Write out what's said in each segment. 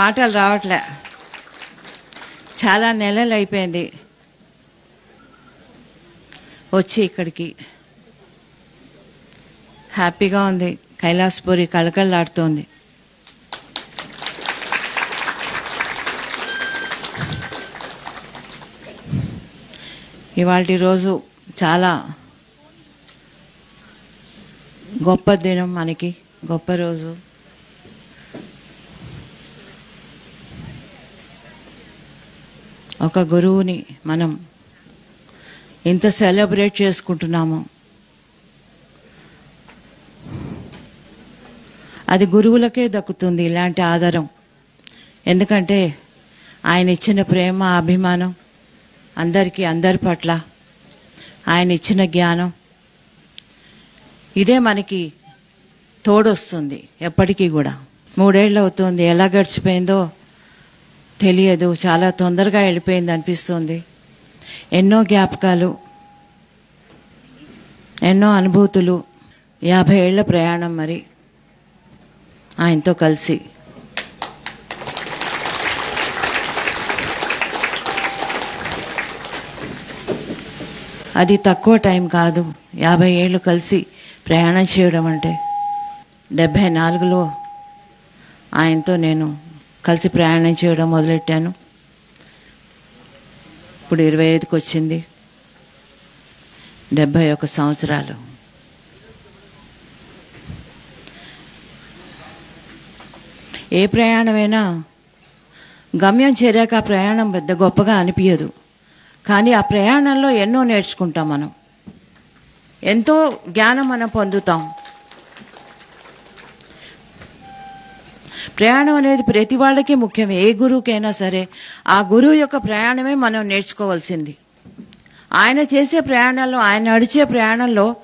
మాటలు రావట్లే. చాలా నెలలు అయిపోయింది. వచ్చి ఇక్కడికి. హ్యాపీగా ఉంది. కైలాసపురి కళకళలాడుతోంది. ఇవాళ రోజు చాలా గొప్ప దినం మనకి. గొప్ప రోజు. ఒక గురువుని మనం ఇంత సెలబ్రేట్ చేసుకుంటున్నాము. అది గురువులకే దక్కుతుంది ఇలాంటి ఆధారం ఎందుకంటే ఆయన ఇచ్చిన ప్రేమ అభిమానం అందరికీ అందరి పట్ల. ఆయన ఇచ్చిన జ్ఞానం. ఇదే మనకి తోడొస్తుంది ఎప్పటికీ కూడా. మూడేళ్ళు అవుతుంది ఎలా గడిచిపోయిందో తెలియదు. చాలా తొందరగా వెళ్ళిపోయింది అనిపిస్తుంది. ఎన్నో జ్ఞాపకాలు ఎన్నో అనుభూతులు యాభై ఏళ్ళ ప్రయాణం మరి ఆయనతో కలిసి. అది తక్కువ టైం కాదు. యాభై ఏళ్ళు కలిసి ప్రయాణం చేయడం అంటే డెబ్భై నాలుగులో ఆయనతో నేను కలిసి ప్రయాణం చేయడం మొదలెట్టాను. ఇప్పుడు ఇరవై ఐదుకి వచ్చింది. డెబ్భై ఒక సంవత్సరాలు. ఏ ప్రయాణమైనా గమ్యం చేరాక ఆ ప్రయాణం పెద్ద గొప్పగా అనిపించదు కానీ ఆ ప్రయాణంలో ఎన్నో నేర్చుకుంటాం మనం. ఎంతో జ్ఞానం మనం పొందుతాం. ప్రయాణం అనేది ప్రతి వాళ్ళకి ముఖ్యం ఏ గురువుకైనా సరే ఆ గురువు యొక్క ప్రయాణమే మనం నేర్చుకోవాల్సింది. ఆయన చేసే ప్రయాణంలో ఆయన నడిచే ప్రయాణంలో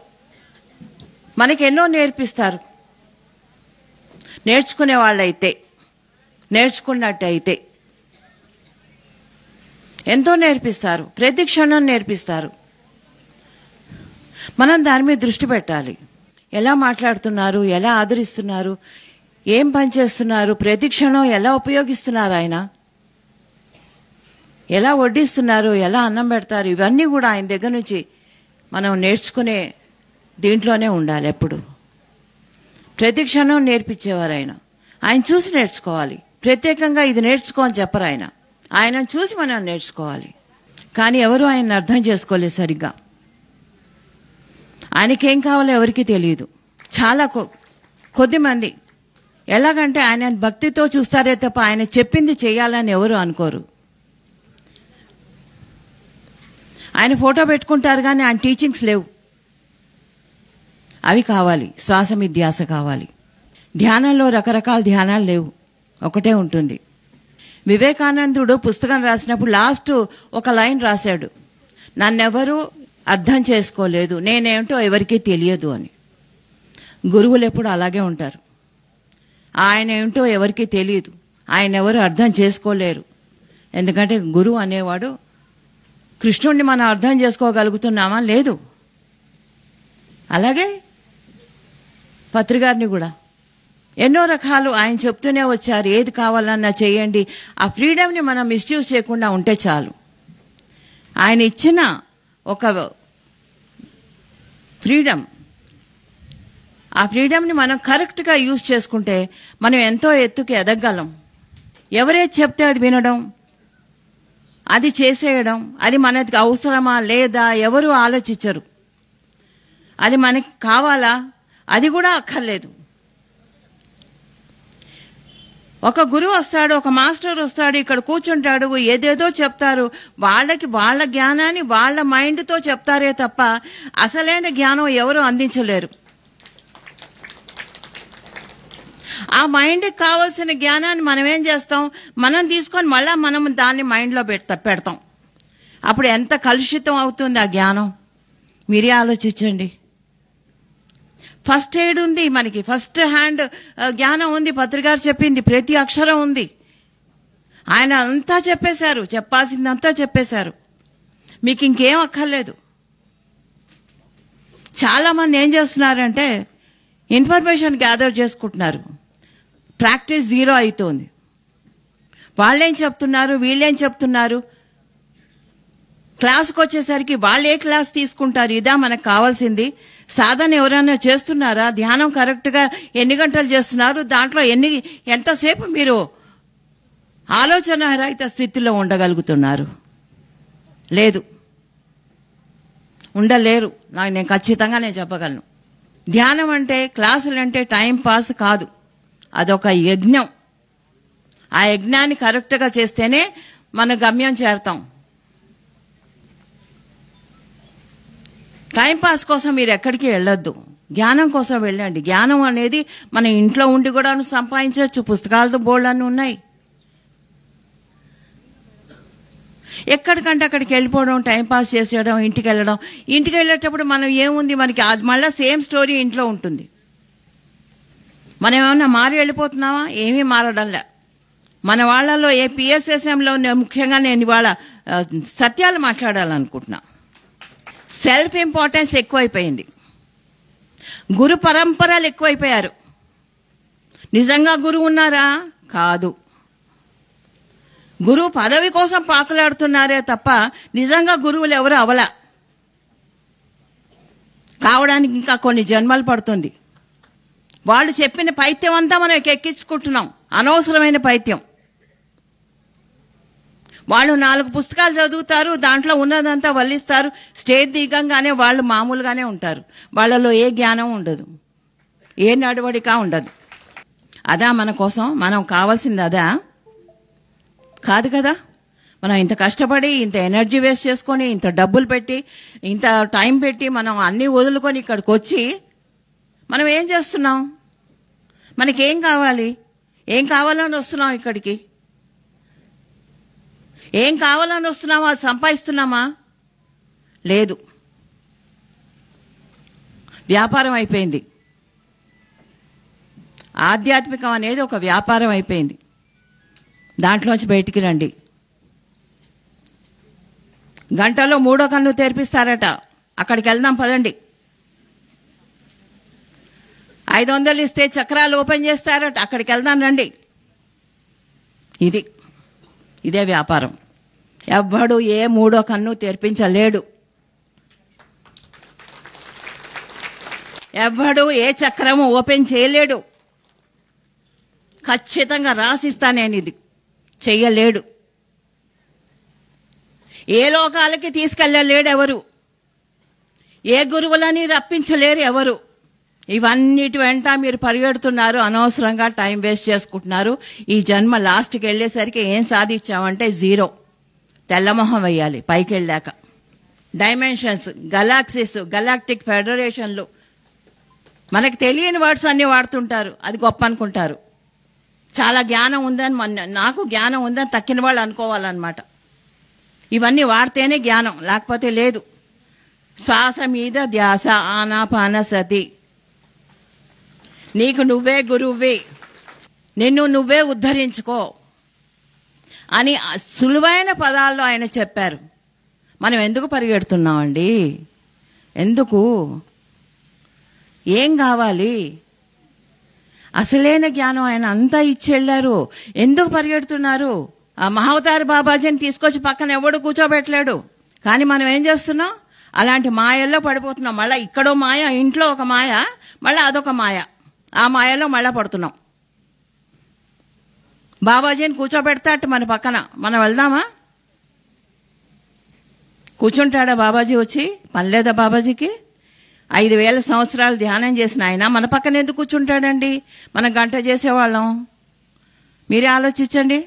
మనకి ఎన్నో నేర్పిస్తారు. నేర్చుకునే వాళ్ళైతే నేర్చుకున్నట్టయితే ఎంతో నేర్పిస్తారు. ప్రతి క్షణం నేర్పిస్తారు. మనం దాని మీద దృష్టి పెట్టాలి. ఎలా మాట్లాడుతున్నారు ఎలా ఆదరిస్తున్నారు ఏం పని చేస్తున్నారు? ప్రతి క్షణం ఎలా ఉపయోగిస్తున్నారు ఆయన? ఎలా వడ్డిస్తున్నారు? ఎలా అన్నం పెడతారు? ఇవన్నీ కూడా ఆయన దగ్గర నుంచి మనం నేర్చుకునే దీంట్లోనే ఉండాలి ఎప్పుడు. ప్రతి క్షణం నేర్పించేవారు ఆయన. ఆయన చూసి నేర్చుకోవాలి. ప్రత్యేకంగా ఇది నేర్చుకో అని చెప్పరు ఆయన. ఆయనను చూసి మనం నేర్చుకోవాలి. కానీ ఎవరు ఆయన అర్థం చేసుకోలేదు సరిగ్గా. ఆయనకేం కావాలో ఎవరికీ తెలియదు. చాలా కొ- కొద్ది మంది ఎలాగంటే ఆయన భక్తితో చూస్తారే తప్ప ఆయన చెప్పింది చేయాలని ఎవరు అనుకోరు. ఆయన ఫోటో పెట్టుకుంటారు కానీ ఆయన టీచింగ్స్ లేవు. అవి కావాలి శ్వాస ధ్యాస కావాలి. ధ్యానంలో రకరకాల ధ్యానాలు లేవు. ఒకటే ఉంటుంది. వివేకానందుడు పుస్తకం రాసినప్పుడు లాస్ట్ ఒక లైన్ రాశాడు. నన్నెవరూ అర్థం చేసుకోలేదు నేనేమిటో ఎవరికీ తెలియదు అని. గురువులు ఎప్పుడు అలాగే ఉంటారు. ఆయన ఏమిటో ఎవరికీ తెలియదు. ఆయన ఎవరు అర్థం చేసుకోలేరు. ఎందుకంటే గురువు అనేవాడు కృష్ణుణ్ణి మనం అర్థం చేసుకోగలుగుతున్నామా? లేదు. అలాగే పత్రికారిని కూడా. ఎన్నో రకాలు ఆయన చెప్తూనే వచ్చారు. ఏది కావాలన్నా చేయండి. ఆ ఫ్రీడమ్ని మనం మిస్యూజ్ చేయకుండా ఉంటే చాలు. ఆయన ఇచ్చిన ఒక ఫ్రీడమ్. ఆ ఫ్రీడమ్ని మనం కరెక్ట్గా యూజ్ చేసుకుంటే మనం ఎంతో ఎత్తుకి ఎదగలం ఎవరేది చెప్తే అది వినడం? అది చేసేయడం? అది మనకి అవసరమా? లేదా? ఎవరు ఆలోచించరు. అది మనకి కావాలా? అది కూడా అక్కర్లేదు. ఒక గురువు వస్తాడు ఒక మాస్టర్ వస్తాడు ఇక్కడ కూర్చుంటాడు ఏదేదో చెప్తారు. వాళ్ళకి వాళ్ళ జ్ఞానాన్ని వాళ్ళ మైండ్తో చెప్తారే తప్ప అసలైన జ్ఞానం ఎవరు అందించలేరు. ఆ మైండ్కి కావాల్సిన జ్ఞానాన్ని మనం ఏం చేస్తాం? మనం తీసుకొని మళ్ళా మనం దాన్ని మైండ్లో పెడతా పెడతాం. అప్పుడు ఎంత కలుషితం అవుతుంది ఆ జ్ఞానం? మీరే ఆలోచించండి. ఫస్ట్ ఎయిడ్ ఉంది మనకి. ఫస్ట్ హ్యాండ్ జ్ఞానం ఉంది. పత్రికారు చెప్పింది. ప్రతి అక్షరం ఉంది. ఆయన అంతా చెప్పేశారు. చెప్పాల్సిందంతా చెప్పేశారు. మీకు ఇంకేం అక్కర్లేదు. చాలా మంది ఏం చేస్తున్నారంటే ఇన్ఫర్మేషన్ గ్యాదర్ చేసుకుంటున్నారు. ప్రాక్టీస్ జీరో అవుతోంది వాళ్ళేం చెప్తున్నారు? వీళ్ళేం చెప్తున్నారు? క్లాస్కి వచ్చేసరికి వాళ్ళు ఏ క్లాస్ తీసుకుంటారు. ఇదా మనకు కావాల్సింది. సాధన ఎవరైనా చేస్తున్నారా? ధ్యానం కరెక్ట్గా ఎన్ని గంటలు చేస్తున్నారు? దాంట్లో ఎన్ని ఎంతసేపు మీరు ఆలోచన రహిత స్థితిలో ఉండగలుగుతున్నారు? లేదు. ఉండలేరు. నాకు నేను ఖచ్చితంగా నేను చెప్పగలను. ధ్యానం అంటే క్లాసులు అంటే టైం పాస్ కాదు. అదొక యజ్ఞం. ఆ యజ్ఞాన్ని కరెక్ట్గా చేస్తేనే మన గమ్యం చేరతాం. టైంపాస్ కోసం మీరు ఎక్కడికి వెళ్ళొద్దు. జ్ఞానం కోసం వెళ్ళండి. జ్ఞానం అనేది మన ఇంట్లో ఉండి కూడా సంపాదించవచ్చు. పుస్తకాలతో బోర్డులన్నీ ఉన్నాయి. ఎక్కడికంటే అక్కడికి వెళ్ళిపోవడం టైంపాస్ చేసేయడం ఇంటికి వెళ్ళడం. ఇంటికి వెళ్ళేటప్పుడు మనం ఏముంది? మనకి అది మళ్ళీ సేమ్ స్టోరీ ఇంట్లో ఉంటుంది. మనం ఏమన్నా మారి వెళ్ళిపోతున్నావా ఏమీ మారడంలే మన వాళ్ళలో ఏ పిఎస్ఎస్ఎంలో ముఖ్యంగా నేను ఇవాళ సత్యాలు మాట్లాడాలనుకుంటున్నా. సెల్ఫ్ ఇంపార్టెన్స్ ఎక్కువైపోయింది. గురు పరంపరలు ఎక్కువైపోయారు. నిజంగా గురువు ఉన్నారా? కాదు. గురువు పదవి కోసం పాకులాడుతున్నారే తప్ప నిజంగా గురువులు ఎవరు అవలా. కావడానికి ఇంకా కొన్ని జన్మలు పడుతుంది. వాళ్ళు చెప్పిన పైత్యం అంతా మనం ఎక్కించుకుంటున్నాం. అనవసరమైన పైత్యం. వాళ్ళు నాలుగు పుస్తకాలు చదువుతారు దాంట్లో ఉన్నదంతా వల్లిస్తారు. స్టేజ్ దిగంగానే వాళ్ళు మామూలుగానే ఉంటారు. వాళ్ళలో ఏ జ్ఞానం ఉండదు. ఏ నడవడిక ఉండదు. అదా మన కోసం మనం కావాల్సింది అదా? కాదు కదా? మనం ఇంత కష్టపడి ఇంత ఎనర్జీ వేస్ట్ చేసుకొని ఇంత డబ్బులు పెట్టి ఇంత టైం పెట్టి మనం అన్నీ వదులుకొని ఇక్కడికి వచ్చి మనం ఏం చేస్తున్నాం? మనకేం కావాలి? ఏం కావాలని వస్తున్నాం ఇక్కడికి? ఏం కావాలని వస్తున్నామా అది సంపాదిస్తున్నామా? లేదు. వ్యాపారం అయిపోయింది. ఆధ్యాత్మికం అనేది ఒక వ్యాపారం అయిపోయింది. దాంట్లోంచి బయటికి రండి. గంటలో మూడో కన్ను తెరిపిస్తారట. అక్కడికి వెళ్దాం పదండి. ఐదు వందలు ఇస్తే చక్రాలు ఓపెన్ చేస్తారట. అక్కడికి వెళ్దాం రండి. ఇది ఇదే వ్యాపారం. ఎవ్వడు ఏ మూడో కన్ను తెరిపించలేడు. ఎవ్వడు ఏ చక్రము ఓపెన్ చేయలేడు. ఖచ్చితంగా రాసిస్తా నేను ఇది చెయ్యలేడు. ఏ లోకాలకి తీసుకెళ్ళలేడు ఎవరు ఏ గురువులని రప్పించలేరు ఎవరు ఇవన్నిటి వెంట మీరు పరిగెడుతున్నారు. అనవసరంగా టైం వేస్ట్ చేసుకుంటున్నారు. ఈ జన్మ లాస్ట్కి వెళ్ళేసరికి ఏం సాధించామంటే జీరో. తెల్లమొహం వేయాలి పైకి వెళ్ళాక డైమెన్షన్స్ గలాక్సీస్ గలాక్టిక్ ఫెడరేషన్లు. మనకు తెలియని వర్డ్స్ అన్నీ వాడుతుంటారు. అది గొప్ప అనుకుంటారు. చాలా జ్ఞానం ఉందని మన నాకు జ్ఞానం ఉందని తక్కిన వాళ్ళు అనుకోవాలన్నమాట. ఇవన్నీ వాడితేనే జ్ఞానం లేకపోతే లేదు. శ్వాస మీద ధ్యాస ఆనాపాన సతి. నీకు నువ్వే గురువువి నిన్ను నువ్వే ఉద్ధరించుకో అని సులువైన పదాల్లో ఆయన చెప్పారు. మనం ఎందుకు పరిగెడుతున్నామండి? ఎందుకు? ఏం కావాలి? అసలైన జ్ఞానం ఆయన అంతా ఇచ్చి వెళ్ళారు ఎందుకు పరిగెడుతున్నారు? ఆ మహావతార బాబాజీని తీసుకొచ్చి పక్కన ఎవడు కూర్చోబెట్టలేడు. కానీ మనం ఏం చేస్తున్నాం? అలాంటి మాయల్లో పడిపోతున్నాం. మళ్ళీ ఇక్కడో మాయ ఇంట్లో ఒక మాయ మళ్ళీ అదొక మాయ. ఆ మాయలో మళ్ళా పడుతున్నాం. బాబాజీని కూర్చోబెడతాట మన పక్కన. మనం వెళ్దామా? కూర్చుంటాడా బాబాజీ వచ్చి? పనిలేదా బాబాజీకి? ఐదు వేల సంవత్సరాలు ధ్యానం చేసిన ఆయన మన పక్కన ఎందుకు కూర్చుంటాడండి? మనం గంట చేసేవాళ్ళం. మీరే ఆలోచించండి.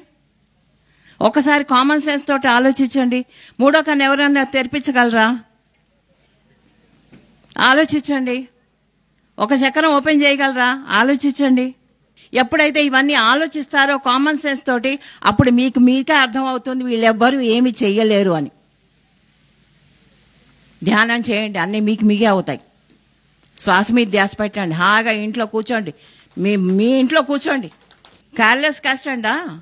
ఒకసారి కామన్ సెన్స్ తోటి ఆలోచించండి. మూడో కన్నా ఎవరన్నా తెరిపించగలరా? ఆలోచించండి. ఒక చక్రం ఓపెన్ చేయగలరా? ఆలోచించండి. ఎప్పుడైతే ఇవన్నీ ఆలోచిస్తారో కామన్ సెన్స్ తోటి అప్పుడు మీకు మీకే అర్థమవుతుంది వీళ్ళెవ్వరూ ఏమి చేయలేరు అని. ధ్యానం చేయండి అన్నీ మీకు మీకే అవుతాయి. శ్వాస మీద ధ్యాస పెట్టండి హాగా ఇంట్లో కూర్చోండి. మీ మీ ఇంట్లో కూర్చోండి. కార్లెస్ కాస్టండా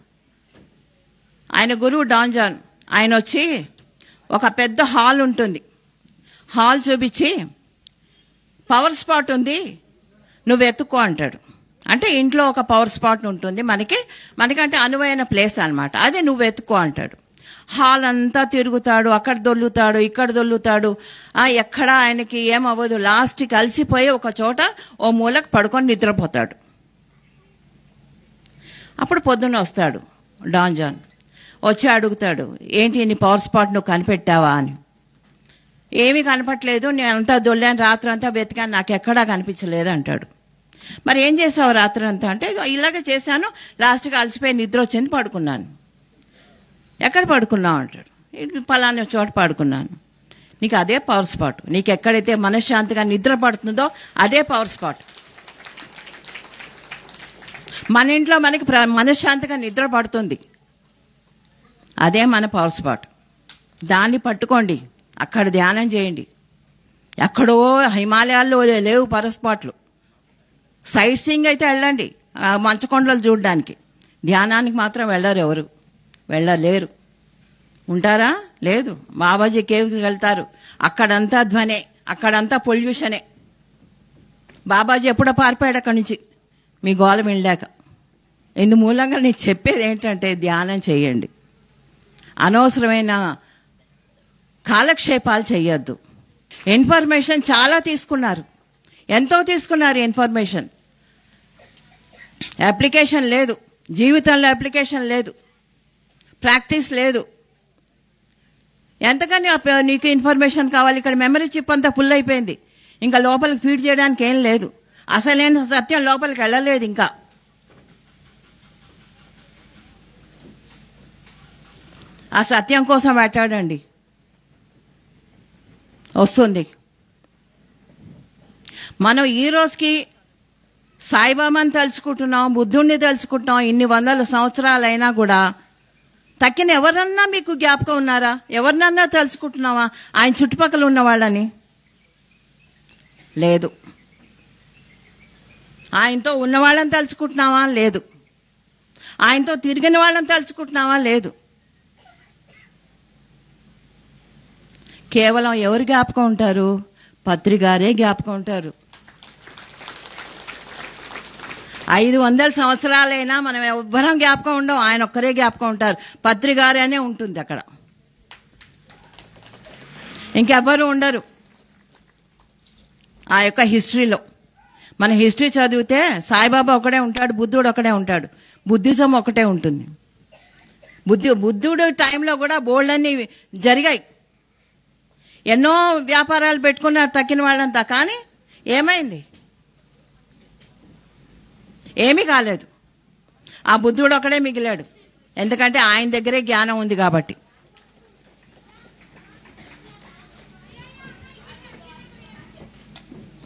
ఆయన గురువు డాన్జాన్ ఆయన వచ్చి ఒక పెద్ద హాల్ ఉంటుంది. హాల్ చూపించి పవర్ స్పాట్ ఉంది నువ్వు ఎత్తుకో అంటాడు. అంటే ఇంట్లో ఒక పవర్ స్పాట్ ఉంటుంది మనకి మనకంటే అనువైన ప్లేస్ అనమాట అదే నువ్వు ఎత్తుకో అంటాడు. హాల్ అంతా తిరుగుతాడు అక్కడ దొల్లుతాడు ఇక్కడ దొల్లుతాడు ఎక్కడ ఆయనకి ఏమవ్వదు. లాస్ట్కి కలిసిపోయి ఒక చోట ఓ మూలకు పడుకొని నిద్రపోతాడు. అప్పుడు పొద్దున్న వస్తాడు డాన్ జాన్ వచ్చి అడుగుతాడు ఏంటి నీ పవర్ స్పాట్ నువ్వు కనిపెట్టావా? అని. ఏమీ కనపట్లేదు నేను అంతా దొల్లాను రాత్రి అంతా వెతికాను నాకు ఎక్కడా కనిపించలేదు అంటాడు. మరి ఏం చేసావు రాత్రి అంతా అంటే ఇలాగే చేశాను లాస్ట్కి అలసిపోయి నిద్ర వచ్చింది పడుకున్నాను. ఎక్కడ పడుకున్నావు అంటాడు. పలానా చోట పడుకున్నాను. నీకు అదే పవర్ స్పాట్ నీకు ఎక్కడైతే మనశ్శాంతిగా నిద్ర పడుతుందో అదే పవర్ స్పాట్ మన ఇంట్లో మనకి ప్ర- మనశ్శాంతిగా నిద్ర పడుతుంది. అదే మన పవర్ స్పాట్ దాన్ని పట్టుకోండి. అక్కడ ధ్యానం చేయండి. ఎక్కడో హిమాలయాల్లో లేవు పరస్పాట్లు సైట్ సీయింగ్ అయితే వెళ్ళండి. మంచకొండలు చూడడానికి. ధ్యానానికి మాత్రం వెళ్ళరు ఎవరు. వెళ్ళలేరు. ఉంటారా? లేదు. బాబాజీ కేవ్కి వెళ్తారు. అక్కడంతా ధ్వనే అక్కడంతా పొల్యూషనే. బాబాజీ ఎప్పుడో పారిపోయాడు అక్కడి నుంచి. మీ గోళం వెళ్ళాక ఇందు మూలంగా నేను చెప్పేది ఏంటంటే ధ్యానం చేయండి. అనవసరమైన కాలక్షేపాలు చేయొద్దు ఇన్ఫర్మేషన్ చాలా తీసుకున్నారు. ఎంతో తీసుకున్నారు ఇన్ఫర్మేషన్ అప్లికేషన్ లేదు. జీవితంలో అప్లికేషన్ లేదు. ప్రాక్టీస్ లేదు. ఎంతకని అప్ప- నీకు ఇన్ఫర్మేషన్ కావాలి ఇక్కడ మెమరీ చిప్ అంతా ఫుల్ అయిపోయింది. ఇంకా లోపలికి ఫీడ్ చేయడానికి ఏం లేదు. అసలైన సత్యం లోపలికి వెళ్ళలేదు ఇంకా. ఆ సత్యం కోసం పెట్టాడండి వస్తుంది. మనం ఈ రోజుకి సాయిబాబాని తలుచుకుంటున్నాం బుద్ధుణ్ణి తలుచుకుంటున్నాం ఇన్ని వందల సంవత్సరాలైనా కూడా తక్కిన ఎవరన్నా మీకు జ్ఞాపకం ఉన్నారా? ఎవరినన్నా తలుచుకుంటున్నావా? ఆయన చుట్టుపక్కల ఉన్న వాళ్ళని? లేదు. ఆయనతో ఉన్న వాళ్ళని తలుచుకుంటున్నావా? లేదు. ఆయనతో తిరిగిన వాళ్ళని తలుచుకుంటున్నావా? లేదు. కేవలం ఎవరు జ్ఞాపకం ఉంటారు? పత్రిగారే జ్ఞాపకం ఉంటారు. ఐదు వందల సంవత్సరాలైనా మనం ఎవ్వరం జ్ఞాపకం ఉండం ఆయన ఒక్కరే జ్ఞాపకం ఉంటారు. పత్రిగారే అనే ఉంటుంది అక్కడ. ఇంకెవ్వరు ఉండరు. ఆ యొక్క హిస్టరీలో. మన హిస్టరీ చదివితే సాయిబాబా ఒకడే ఉంటాడు బుద్ధుడు ఒకడే ఉంటాడు. బుద్ధిజం ఒకటే ఉంటుంది. బుద్ధి బుద్ధుడు టైంలో కూడా బోల్డన్ని జరిగాయి. ఎన్నో వ్యాపారాలు పెట్టుకున్నారు తక్కిన వాళ్ళంతా కానీ ఏమైంది? ఏమీ కాలేదు. ఆ బుద్ధుడు ఒకడే మిగిలాడు. ఎందుకంటే ఆయన దగ్గరే జ్ఞానం ఉంది కాబట్టి.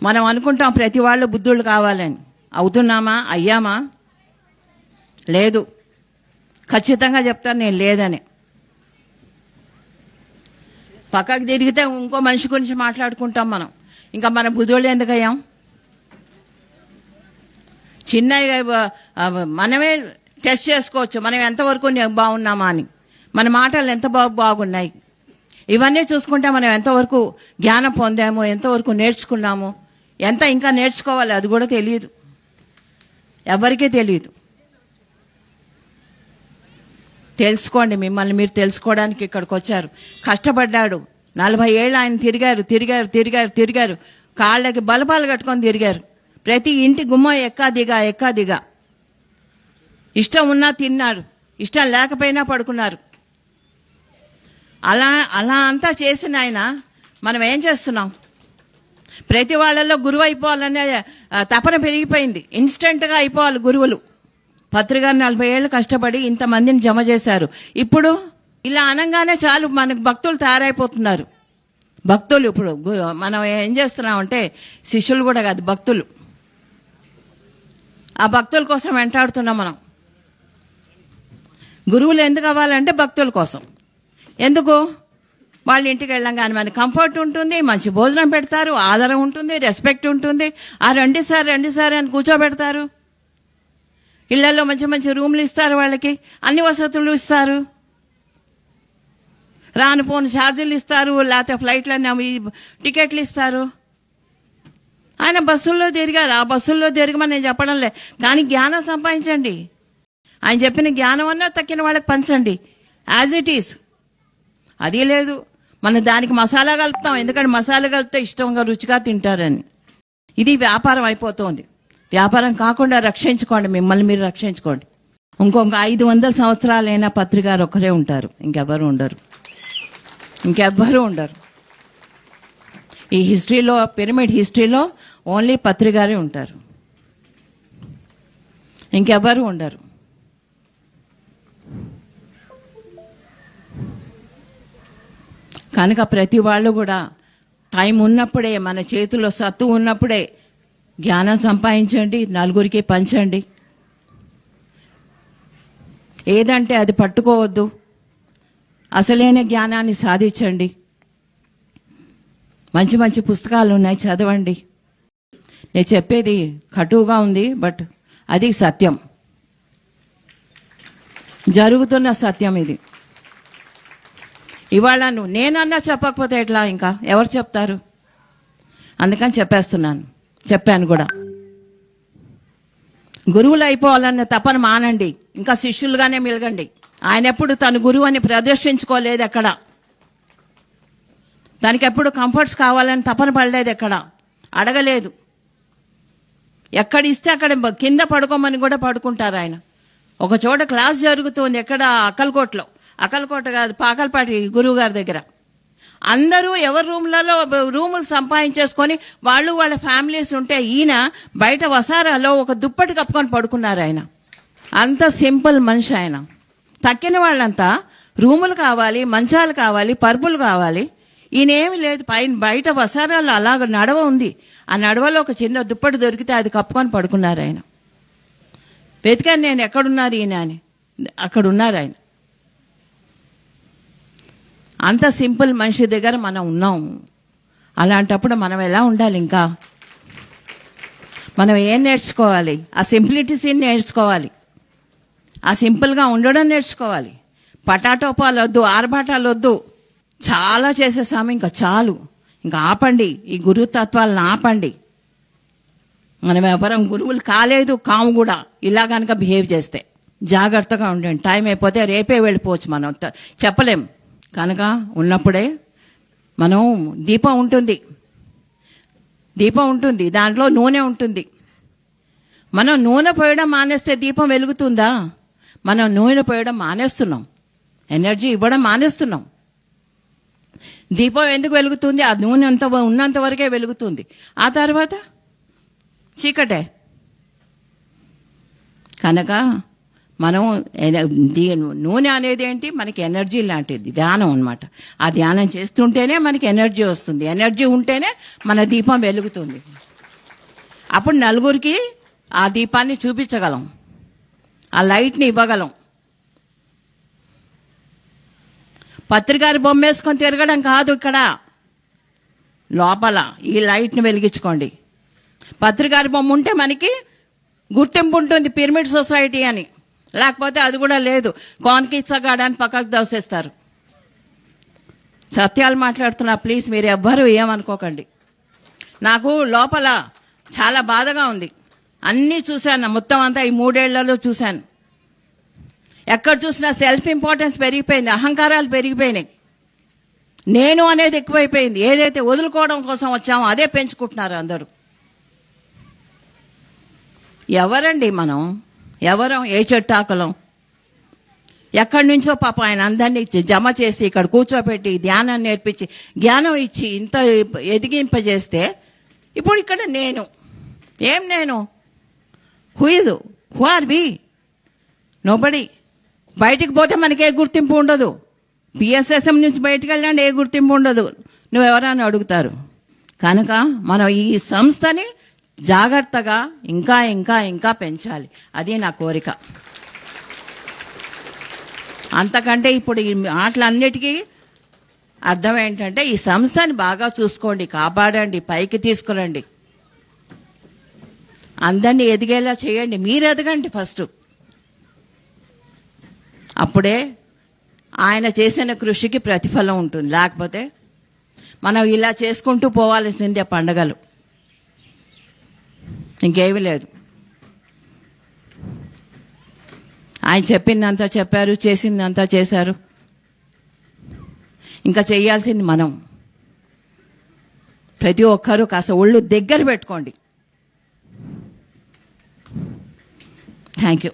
మనం అనుకుంటాం ప్రతి వాళ్ళు బుద్ధుళ్ళు కావాలని. అవుతున్నామా? అయ్యామా? లేదు. ఖచ్చితంగా చెప్తాను నేను లేదని. పక్కకు తిరిగితే ఇంకో మనిషి గురించి మాట్లాడుకుంటాం మనం. ఇంకా మన బుద్ధుళ్ళు ఎందుకయ్యాం? చిన్న మనమే టెస్ట్ చేసుకోవచ్చు. మనం ఎంతవరకు బాగున్నామా అని. మన మాటలు ఎంత బాగు బాగున్నాయి. ఇవన్నీ చూసుకుంటే మనం ఎంతవరకు జ్ఞానం పొందాము ఎంతవరకు నేర్చుకున్నాము ఎంత ఇంకా నేర్చుకోవాలి అది కూడా తెలియదు. ఎవరికీ తెలియదు. తెలుసుకోండి మిమ్మల్ని మీరు తెలుసుకోవడానికి ఇక్కడికి వచ్చారు. కష్టపడ్డాడు. నలభై ఏళ్ళు ఆయన తిరిగారు తిరిగారు తిరిగారు తిరిగారు. కాళ్ళకి బలపాలు కట్టుకొని తిరిగారు. ప్రతి ఇంటి గుమ్మ ఎక్కా దిగా ఎక్కా దిగా. ఇష్టం ఉన్నా తిన్నారు ఇష్టం లేకపోయినా పడుకున్నారు. అలా అలా అంతా చేసిన ఆయన మనం ఏం చేస్తున్నాం? ప్రతి వాళ్ళల్లో గురువు అయిపోవాలనే తపన పెరిగిపోయింది. ఇన్స్టెంట్గా అయిపోవాలి గురువులు. పత్రికారు నలభై ఏళ్ళు కష్టపడి ఇంతమందిని జమ చేశారు. ఇప్పుడు ఇలా అనగానే చాలు మనకు భక్తులు తయారైపోతున్నారు. భక్తులు ఇప్పుడు మనం ఏం చేస్తున్నామంటే శిష్యులు కూడా కాదు భక్తులు. ఆ భక్తుల కోసం వెంటాడుతున్నాం మనం. గురువులు ఎందుకు అవ్వాలంటే భక్తుల కోసం. ఎందుకు? వాళ్ళ ఇంటికి వెళ్ళంగానే మనకి కంఫర్ట్ ఉంటుంది మంచి భోజనం పెడతారు ఆదరం ఉంటుంది రెస్పెక్ట్ ఉంటుంది. ఆ రెండు సార్ రెండు సార్ అని కూర్చోబెడతారు. ఇళ్ళలో మంచి మంచి రూమ్లు ఇస్తారు వాళ్ళకి. అన్ని వసతులు ఇస్తారు. రాను పోను ఛార్జీలు ఇస్తారు లేకపోతే ఫ్లైట్లన్నీ అవి టికెట్లు ఇస్తారు. ఆయన బస్సుల్లో తిరిగారు. ఆ బస్సుల్లో తిరగమని నేను చెప్పడం లే. కానీ జ్ఞానం సంపాదించండి. ఆయన చెప్పిన జ్ఞానం అన్నా తక్కిన వాళ్ళకి పంచండి. యాజ్ ఇట్ ఈస్ అది లేదు. మనం దానికి మసాలా కలుపుతాం. ఎందుకంటే మసాలా కలిపితే ఇష్టంగా రుచిగా తింటారని. ఇది వ్యాపారం అయిపోతుంది. వ్యాపారం కాకుండా రక్షించుకోండి మిమ్మల్ని మీరు రక్షించుకోండి. ఇంకొక ఐదు వందల సంవత్సరాలైనా పత్రికారు ఒకరే ఉంటారు. ఇంకెవ్వరు ఉండరు. ఇంకెవ్వరు ఉండరు. ఈ హిస్టరీలో పిరమిడ్ హిస్టరీలో ఓన్లీ పత్రికారే ఉంటారు. ఇంకెవ్వరు ఉండరు. కనుక ప్రతి వాళ్ళు కూడా టైం ఉన్నప్పుడే మన చేతిలో సత్తు ఉన్నప్పుడే జ్ఞానం సంపాదించండి నలుగురికి పంచండి. ఏదంటే అది పట్టుకోవద్దు. అసలైన జ్ఞానాన్ని సాధించండి. మంచి మంచి పుస్తకాలు ఉన్నాయి చదవండి. నేను చెప్పేది కటువుగా ఉంది బట్ అది సత్యం. జరుగుతున్న సత్యం ఇది. ఇవాళ నువ్వు నేనన్నా చెప్పకపోతే ఎట్లా ఇంకా? ఎవరు చెప్తారు? అందుకని చెప్పేస్తున్నాను. చెప్పాను కూడా. గురువులు అయిపోవాలన్న తపన మానండి. ఇంకా శిష్యులుగానే మిలగండి. ఆయన ఎప్పుడు తన గురువు అని ప్రదర్శించుకోలేదు ఎక్కడ. దానికి ఎప్పుడు కంఫర్ట్స్ కావాలని తపన పడలేదు ఎక్కడ. అడగలేదు. ఎక్కడ ఇస్తే అక్కడ కింద పడుకోమని కూడా పడుకుంటారు ఆయన. ఒక చోట క్లాస్ జరుగుతుంది ఎక్కడ అక్కలకోటలో. అక్కలకోట కాదు పాకలపాటి గురువు గారి దగ్గర. అందరూ ఎవరి రూమ్లలో రూములు సంపాదించేసుకొని వాళ్ళు వాళ్ళ ఫ్యామిలీస్ ఉంటే ఈయన బయట వసారాలో ఒక దుప్పటి కప్పుకొని పడుకున్నారు ఆయన. అంత సింపుల్ మనిషి ఆయన. తక్కిన వాళ్ళంతా రూములు కావాలి మంచాలు కావాలి పరుపులు కావాలి. ఈయనేమి లేదు పైన బయట వసారాల్లో అలాగ నడవ ఉంది. ఆ నడవలో ఒక చిన్న దుప్పటి దొరికితే అది కప్పుకొని పడుకున్నారు ఆయన. వెతికాను నేను ఎక్కడున్నారు ఈయన అని. అక్కడ ఉన్నారు ఆయన. అంత సింపుల్ మనిషి దగ్గర మనం ఉన్నాం. అలాంటప్పుడు మనం ఎలా ఉండాలి ఇంకా? మనం ఏం నేర్చుకోవాలి? ఆ సింప్లిటీసీని నేర్చుకోవాలి. ఆ సింపుల్గా ఉండడం నేర్చుకోవాలి. పటాటోపాలు వద్దు ఆర్భాటాలు వద్దు చాలా చేసేసాము ఇంకా చాలు. ఇంకా ఆపండి. ఈ గురుతత్వాలను ఆపండి. మనం ఎవరం గురువులు కాలేదు కాము కూడా. ఇలా కనుక బిహేవ్ చేస్తే. జాగ్రత్తగా ఉండండి. టైం అయిపోతే రేపే వెళ్ళిపోవచ్చు మనం. చెప్పలేం. కనుక ఉన్నప్పుడే మనం దీపం ఉంటుంది. దీపం ఉంటుంది. దాంట్లో నూనె ఉంటుంది. మనం నూనె పోయడం మానేస్తే దీపం వెలుగుతుందా? మనం నూనె పోయడం మానేస్తున్నాం. ఎనర్జీ ఇవ్వడం మానేస్తున్నాం. దీపం ఎందుకు వెలుగుతుంది? ఆ నూనె అంత ఉన్నంత వరకే వెలుగుతుంది. ఆ తర్వాత చీకటే. కనుక మనం నూనె అనేది ఏంటి? మనకి ఎనర్జీ లాంటిది ధ్యానం అన్నమాట. ఆ ధ్యానం చేస్తుంటేనే మనకి ఎనర్జీ వస్తుంది. ఎనర్జీ ఉంటేనే మన దీపం వెలుగుతుంది. అప్పుడు నలుగురికి ఆ దీపాన్ని చూపించగలం. ఆ లైట్ని ఇవ్వగలం. పత్రికారి బొమ్మ వేసుకొని తిరగడం కాదు ఇక్కడ. లోపల ఈ లైట్ని వెలిగించుకోండి. పత్రికారి బొమ్మ ఉంటే మనకి గుర్తింపు ఉంటుంది పిరమిడ్ సొసైటీ అని. లేకపోతే అది కూడా లేదు. కాన్కిచ్చగాడని పక్కకు దోసేస్తారు. సత్యాలు మాట్లాడుతున్నా ప్లీజ్ మీరు ఎవ్వరూ ఏమనుకోకండి. నాకు లోపల చాలా బాధగా ఉంది. అన్నీ చూశాను. మొత్తం అంతా ఈ మూడేళ్ళలో చూశాను. ఎక్కడ చూసినా సెల్ఫ్ ఇంపార్టెన్స్ పెరిగిపోయింది. అహంకారాలు పెరిగిపోయినాయి. నేను అనేది ఎక్కువైపోయింది. ఏదైతే వదులుకోవడం కోసం వచ్చామో అదే పెంచుకుంటున్నారు అందరూ. ఎవరండి మనం? ఎవరం ఏ చెట్టాకులం ఎక్కడి నుంచో పాప ఆయన అందరినీ జమ చేసి ఇక్కడ కూర్చోబెట్టి ధ్యానం నేర్పించి జ్ఞానం ఇచ్చి ఇంత ఎదిగింపజేస్తే ఇప్పుడు ఇక్కడ నేను. ఏం నేను? Who is who are be nobody బయటికి పోతే మనకి ఏ గుర్తింపు ఉండదు. పిఎస్ఎస్ఎం నుంచి బయటకు వెళ్ళండి ఏ గుర్తింపు ఉండదు. నువ్వెవరని అడుగుతారు? కనుక మనం ఈ సంస్థని జాగ్రత్తగా ఇంకా ఇంకా ఇంకా పెంచాలి. అది నా కోరిక. అంతకంటే ఇప్పుడు ఈ మాటలన్నిటికీ అర్థం ఏంటంటే ఈ సంస్థని బాగా చూసుకోండి కాపాడండి పైకి తీసుకురండి. అందరినీ ఎదిగేలా చేయండి. మీరు ఎదగండి ఫస్ట్. అప్పుడే ఆయన చేసిన కృషికి ప్రతిఫలం ఉంటుంది. లేకపోతే మనం ఇలా చేసుకుంటూ పోవాల్సిందే పండగలు. ఇంకేమీ లేదు. ఆయన చెప్పిందంతా చెప్పారు చేసిందంతా చేశారు. ఇంకా చేయాల్సింది మనం. ప్రతి ఒక్కరూ కాస్త ఒళ్ళు దగ్గర పెట్టుకోండి. థ్యాంక్ యూ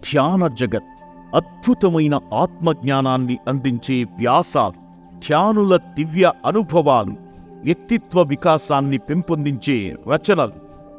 ధ్యాన జగత్ అద్భుతమైన ఆత్మజ్ఞానాన్ని అందించే వ్యాసాలు ధ్యానుల దివ్య అనుభవాలు వ్యక్తిత్వ వికాసాన్ని పెంపొందించే రచనలు.